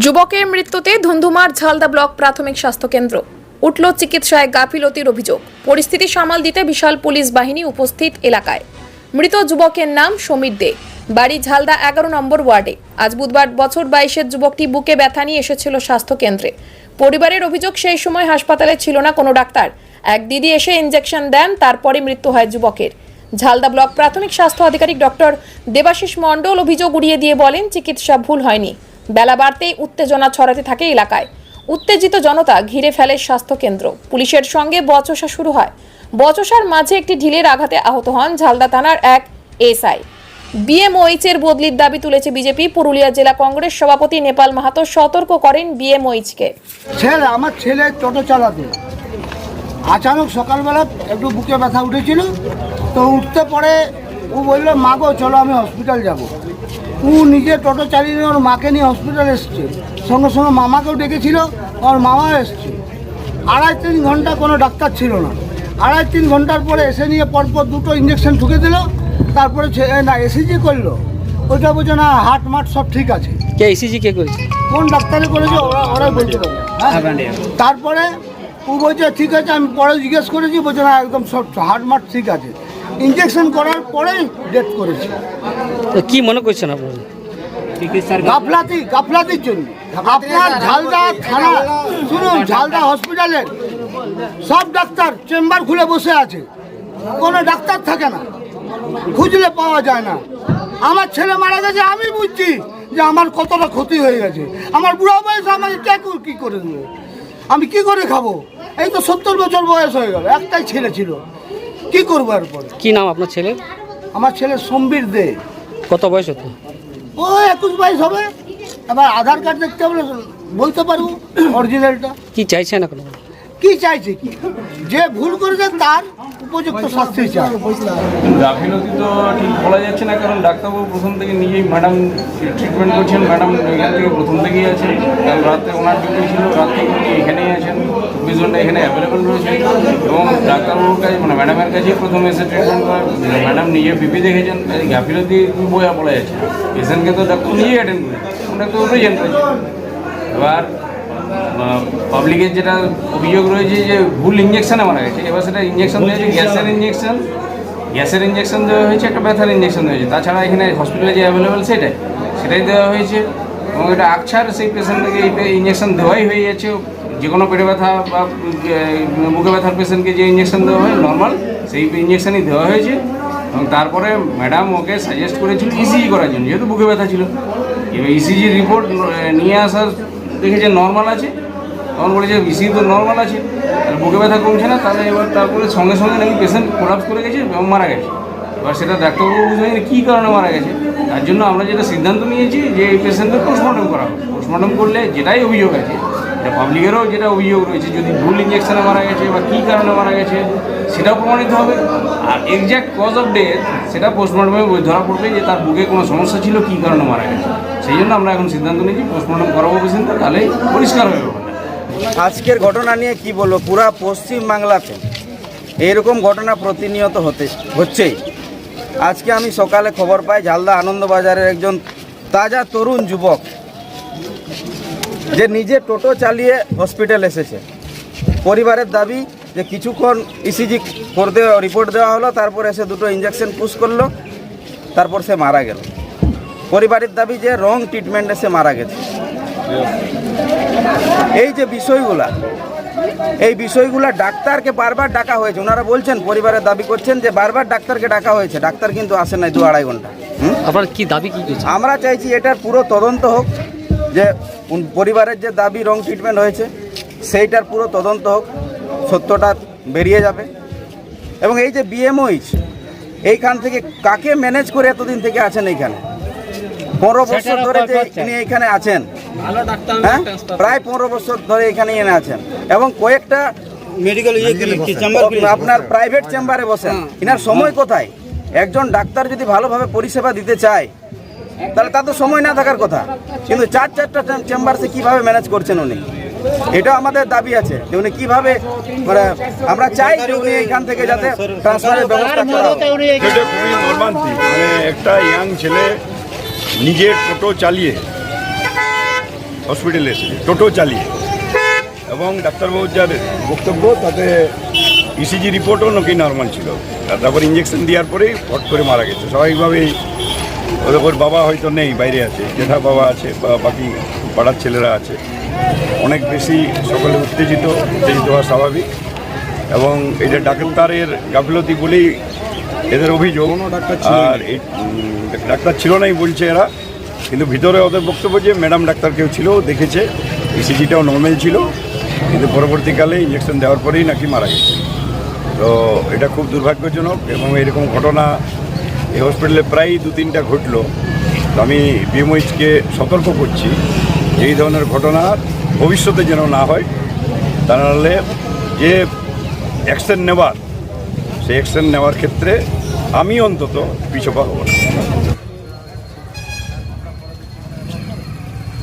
যুবকের মৃত্যুতে ধুন্ধুমার ঝালদা ব্লক প্রাথমিক স্বাস্থ্যকেন্দ্র। উঠল চিকিৎসায় গাফিলতির অভিযোগ। পরিস্থিতি সামাল দিতে বিশাল পুলিশ বাহিনী উপস্থিত এলাকায়। মৃত যুবকের নাম সমীর দে। বাড়ি ঝালদা এগারো নম্বর ওয়ার্ডে। আজ বুধবার বছর বাইশের যুবকটি বুকে ব্যথা নিয়ে এসেছিল স্বাস্থ্যকেন্দ্রে। পরিবারের অভিযোগ, সেই সময় হাসপাতালে ছিল না কোনো ডাক্তার। এক দিদি এসে ইঞ্জেকশন দেন, তারপরে মৃত্যু হয় যুবকের। ঝালদা ব্লক প্রাথমিক স্বাস্থ্য আধিকারিক ডক্টর দেবাশিস মণ্ডল অভিযোগ উড়িয়ে দিয়ে বলেন, চিকিৎসা ভুল হয়নি। বেলা বাড়তেই উত্তেজনা ছড়াতে থাকে এলাকায়। উত্তেজিত জনতা ঘিরে ফেলে স্বাস্থ্যকেন্দ্র। পুলিশের সঙ্গে বচসা শুরু হয়। বচসার মাঝে একটি ঢিলের আঘাতে আহত হন ঝালদা থানার এক এসআই। বিএমওইচ এর বদলির দাবি তুলেছে বিজেপি। পুরুলিয়া জেলা কংগ্রেস সভাপতি নেপাল মাহাতো সতর্ক করেন বিএমওইচকে ছেলে আমার ছেলে টোটো চালাতো। আচানক সকালবেলা একটু বুকে ব্যথা উঠেছিল, তো উঠতে পরে ও বলল মা গো চলো আমি হসপিটাল যাব। ও নিজে টোটো চালিয়ে নিয়ে ওর মাকে নিয়ে হসপিটাল এসছে। সঙ্গে সঙ্গে মামাকেও ডেকেছিল ওর মামা এসছে। আড়াই তিন ঘণ্টা কোনো ডাক্তার ছিল না। আড়াই তিন ঘণ্টার পরে এসে নিয়ে পরপর দুটো ইঞ্জেকশন ঠুকে দিল তারপরে না এসিজি করল। ওইটা বলছে না হাট মাট সব ঠিক আছে। কে ইসিজি কে করেছে? কোন ডাক্তারে করেছে ওরা ওরাই বলতে পারবে। হ্যাঁ? তারপরে ও বলছে ঠিক আছে আমি পরে জিজ্ঞেস করেছি। বলছে না একদম সব হার্ট মার্ট ঠিক আছে। ইঞ্জেকশন করার পরেই ডেথ করেছে। তো কি মনে করছেন আপনারা গাফলাতি গাফলাতির জন্য। আপনার ঝালদা থানা শুনুন ঝালদা হসপিটালের সব ডাক্তার চেম্বার খুলে বসে আছে। কোনো ডাক্তার থাকে না। খুঁজলে পাওয়া যায় না। আমার ছেলে মারা গেছে আমি বুঝছি যে আমার কতটা ক্ষতি হয়ে গেছে। আমার বুড়ো বয়স আমাকে কে কর- কি করে দেবে? আমি কি করে খাব? এই তো সত্তর বছর বয়স হয়ে গেল একটাই ছেলে ছিল। কি করব এরপর? কি নাম আপনার ছেলের? আমার ছেলে সম্বির দে। কত বয়স হতো ও একুশ বাইশ হবে। এবার আধার কার্ড দেখতে হবে বলতে পারব অরিজিনালটা কি চাইছেন এখন? কি চাইছে কি? যে ভুল করেছে তার উপযুক্ত শাস্তি চায় গাফিলতি তো ঠিক বলা যাচ্ছে না কারণ ডাক্তারবাবু প্রথম থেকে নিজেই ম্যাডাম ট্রিটমেন্ট করছেন ম্যাডাম এখান থেকে প্রথম থেকেই আছেন। কাল রাতে ওনার ডিউটি ছিল রাত উনি এখানেই আছেন চব্বিশ ঘণ্টা এখানে অ্যাভেলেবেল রয়েছে এবং ডাক্তারবাবুর কাছে মানে ম্যাডামের কাছেই প্রথম এসে ট্রিটমেন্ট করে ম্যাডাম নিজে বিপি দেখেছেন তাই গাফিলতি বইয়া বলা যাচ্ছে। পেশেন্টকে তো ডাক্তার নিজেই অ্যাটেন্ড করে ওনাকে তো প্রেজেন্ট রয়েছে এবার পাবলিকের যেটা অভিযোগ রয়েছে যে ভুল ইঞ্জেকশনে মারা গেছে এবার সেটা ইঞ্জেকশন দেওয়া হয়েছে গ্যাসের ইঞ্জেকশন গ্যাসের ইঞ্জেকশন দেওয়া হয়েছে একটা ব্যথার ইঞ্জেকশন দেওয়া হয়েছে। তাছাড়া এখানে হসপিটালে যে অ্যাভেলেবেল সেটাই সেটাই দেওয়া হয়েছে। এবং এটা আকছার সেই পেশেন্টকে ইঞ্জেকশন দেওয়াই হয়ে যাচ্ছে। যে কোনো পেটে ব্যথা বা বুকে ব্যথার পেশেন্টকে যে ইঞ্জেকশন দেওয়া হয় নর্মাল সেই ইঞ্জেকশনই দেওয়া হয়েছে। এবং তারপরে ম্যাডাম ওকে সাজেস্ট করেছিল ইসিজি করার জন্য যেহেতু বুকে ব্যথা ছিল। এবার ইসিজি রিপোর্ট নিয়ে আসার দেখেছে নর্মাল আছে, তখন বলেছে বিসি তো নর্মাল আছে আর বুকে ব্যথা কমছে না, তাহলে এবার তারপরে সঙ্গে সঙ্গে নাকি পেশেন্ট কোলাপস করে গেছে এবং মারা গেছে। এবার সেটা ডাক্তারবাবু পারেনি কী কারণে মারা গেছে। তার জন্য আমরা যেটা সিদ্ধান্ত নিয়েছি যে এই পেশেন্টকে পোস্টমর্টম করা হবে পোস্টমর্টম করলে যেটাই অভিযোগ আছে, এটা পাবলিকেরও যেটা অভিযোগ রয়েছে, যদি ভুল ইঞ্জেকশানে মারা গেছে বা কী কারণে মারা গেছে, সেটাও প্রমাণিত হবে। আর এক্স্যাক্ট কজ অফ ডেথ সেটা পোস্টমর্টমে ধরা পড়বে যে তার বুকে কোনো সমস্যা ছিল, কী কারণে মারা গেছে। সেই জন্য আমরা এখন সিদ্ধান্ত নিয়েছি পোস্টমর্টম করাবো পেশেন্টটা তাহলে পরিষ্কার হয়ে আজকের ঘটনা নিয়ে কি বলব? পুরা পশ্চিম বাংলাতে এরকম ঘটনা প্রতিনিয়ত হতে, হচ্ছেই। আজকে আমি সকালে খবর পাই, ঝালদা আনন্দবাজারের একজন তাজা তরুণ যুবক, যে নিজে টোটো চালিয়ে হসপিটাল এসেছে। পরিবারের দাবি যে কিছুক্ষণ ইসিজি করতে রিপোর্ট দেওয়া হলো, তারপর এসে দুটো ইঞ্জেকশন পুশ করল, তারপর সে মারা গেল। পরিবারের দাবি যে রং ট্রিটমেন্টে সে মারা গেছে। এই যে বিষয়গুলা এই বিষয়গুলা ডাক্তারকে বারবার ডাকা হয়েছে। ওনারা বলছেন পরিবারের দাবি করছেন যে বারবার ডাক্তারকে ডাকা হয়েছে। ডাক্তার কিন্তু আসেন নাই দু আড়াই ঘণ্টা? আপনার কি দাবি কি আমরা চাইছি এটার পুরো তদন্ত হোক যে পরিবারের যে দাবি রং ট্রিটমেন্ট হয়েছে সেইটার পুরো তদন্ত হোক সত্যটা বেরিয়ে যাবে। এবং এই যে বিএমওইচ এইখান থেকে কাকে ম্যানেজ করে এতদিন থেকে আছেন এইখানে? পনেরো বছর ধরে যে ইনি এখানে আছেন। হ্যাঁ? প্রায় পনেরো বছর ধরে এখানে এনে আছেন। এবং কয়েকটা মেডিকেল আপনার প্রাইভেট চেম্বারে বসেন। এনার সময় কোথায়? একজন ডাক্তার যদি ভালোভাবে পরিষেবা দিতে চায় তাহলে তার তো সময় না থাকার কথা। কিন্তু চার চারটা চেম্বার সে কীভাবে ম্যানেজ করছেন উনি? এটা আমাদের দাবি আছে যে উনি কীভাবে মানে আমরা চাই যে উনি এখান থেকে যাতে ট্রান্সফারের ব্যবস্থা করা মানে একটা ইয়াং ছেলে নিজের টোটো চালিয়ে হসপিটালে এসেছে। টোটো চালিয়ে। এবং ডাক্তারবাবুর যার বক্তব্য, তাতে ইসিজি রিপোর্টও নাকি নর্মাল ছিল। তারপর ইঞ্জেকশন দেওয়ার পরেই হট করে মারা গেছে। স্বাভাবিকভাবেই ওদের বাবা হয়তো নেই, বাইরে আছে। জেঠা বাবা আছে বা বাকি পাড়ার ছেলেরা আছে। অনেক বেশি সকলে উত্তেজিত উত্তেজিত হওয়া স্বাভাবিক। এবং এটা ডাক্তারের গাফিলতি বলেই এদের অভিযোগ। আর এই ডাক্তার ছিল নাই বলছে এরা। কিন্তু ভিতরে ওদের বক্তব্য যে ম্যাডাম ডাক্তার কেউ ছিল দেখেছে। ইসিজিটাও নর্মাল ছিল। কিন্তু পরবর্তীকালে ইঞ্জেকশন দেওয়ার পরেই নাকি মারা গেছে। তো এটা খুব দুর্ভাগ্যজনক এবং এরকম ঘটনা এই হসপিটালে প্রায় দু তিনটা ঘটলো। তো আমি বিএমওইচকে সতর্ক করছি এই ধরনের ঘটনা ভবিষ্যতে যেন না হয়। তা নাহলে যে অ্যাকশন নেওয়ার সেই অ্যাকশন নেওয়ার ক্ষেত্রে আমি অন্তত পিছপা হব না।